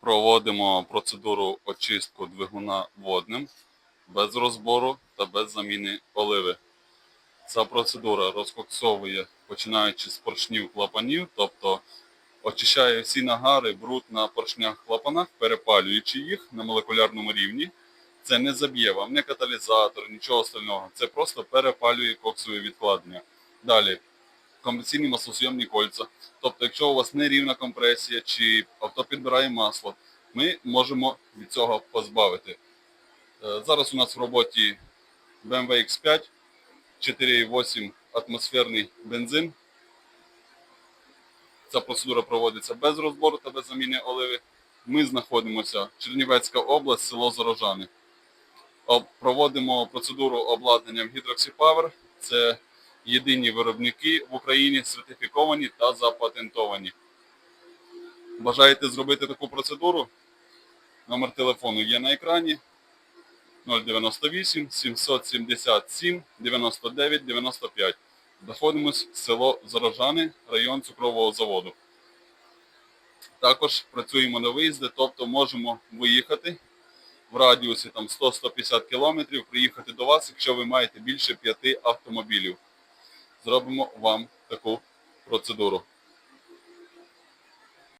Проводимо процедуру очистку двигуна водним без розбору та без заміни оливи. Ця процедура розкоксовує, починаючи з поршнів клапанів, тобто очищає всі нагари, бруд на поршнях клапанах, перепалюючи їх на молекулярному рівні. Це не заб'є вам не каталізатор, нічого остального. Це просто перепалює коксові відкладення. Далі комбінаційні маслосйомні кольця. Тобто, якщо у вас нерівна компресія чи авто підбирає масло, ми можемо від цього позбавити. Е, Зараз у нас в роботі BMW X5, 4,8 атмосферний бензин. Ця процедура проводиться без розбору та без заміни оливи. Ми знаходимося Чернівецька область, село Зарожани. Об- Проводимо процедуру обладнання в Hydroxy Power. Це єдині виробники в Україні сертифіковані та запатентовані. Бажаєте зробити таку процедуру? Номер телефону є на екрані 098 777 99 95. Знаходимось село Зарожани, район цукрового заводу. Також працюємо на виїзди, тобто можемо виїхати в радіусі там 100-150 км, приїхати до вас, якщо ви маєте більше 5 автомобілів. Зробимо вам таку процедуру.